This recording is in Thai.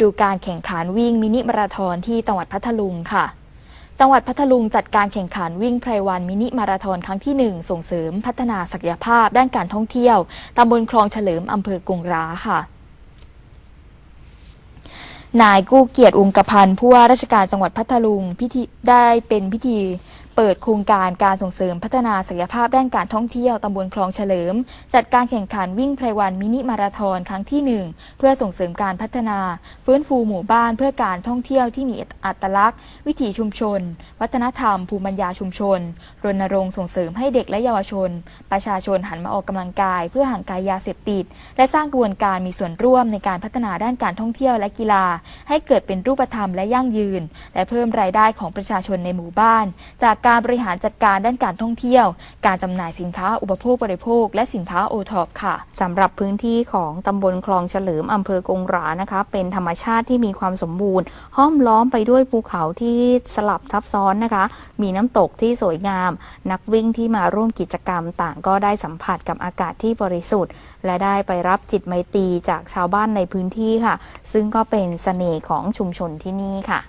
ดูการแข่งขันวิ่งมินิมาราธอนที่จังหวัดพัทลุงค่ะ จังหวัดพัทลุงจัดการแข่งขันวิ่งไพรวันมินิมาราธอนครั้งที่ 1 ส่งเสริมพัฒนาศักยภาพด้านการท่องเที่ยวตำบลคลองเฉลิมอำเภอกุงร้าค่ะนายกู้เกียรติองค์กพันธ์ผู้ว่าราชการจังหวัดพัทลุงพิธีได้เป็นพิธี เปิดโครงการการส่งเสริมพัฒนาศักยภาพด้านการท่องเที่ยวตำบลคลองเฉลิม จัดการแข่งขันวิ่งไพรวันมินิมาราธอนครั้งที่ 1 เพื่อส่งเสริมการพัฒนา ฟื้นฟูหมู่บ้านเพื่อการท่องเที่ยวที่มีอัตลักษณ์ วิถีชุมชน วัฒนธรรม ภูมิปัญญาชุมชน รณรงค์ส่งเสริมให้เด็กและเยาวชน ประชาชนหันมาออกกำลังกาย เพื่อห่างไกลยาเสพติด และสร้างกระบวนการมีส่วนร่วมในการพัฒนาด้านการท่องเที่ยวและกีฬาให้เกิดเป็นรูปธรรมและยั่งยืน และเพิ่มรายได้ของประชาชนในหมู่บ้าน จากการบริหารจัดการด้านการท่องเที่ยว การจำหน่ายสินค้าอุปโภคบริโภค และสินค้าโอท็อปค่ะสำหรับพื้นที่ของตำบลคลองเฉลิมอำเภอกงหรานะคะ เป็นธรรมชาติที่มีความสมบูรณ์ ห้อมล้อมไปด้วยภูเขาที่สลับซับซ้อนนะคะ มีน้ำตกที่สวยงาม นักวิ่งที่มาร่วมกิจกรรมต่างก็ได้สัมผัสกับอากาศที่บริสุทธิ์ และได้ไปรับจิตไมตรีจากชาวบ้านในพื้นที่ค่ะ ซึ่งก็เป็นเสน่ห์ของชุมชนที่นี่ค่ะ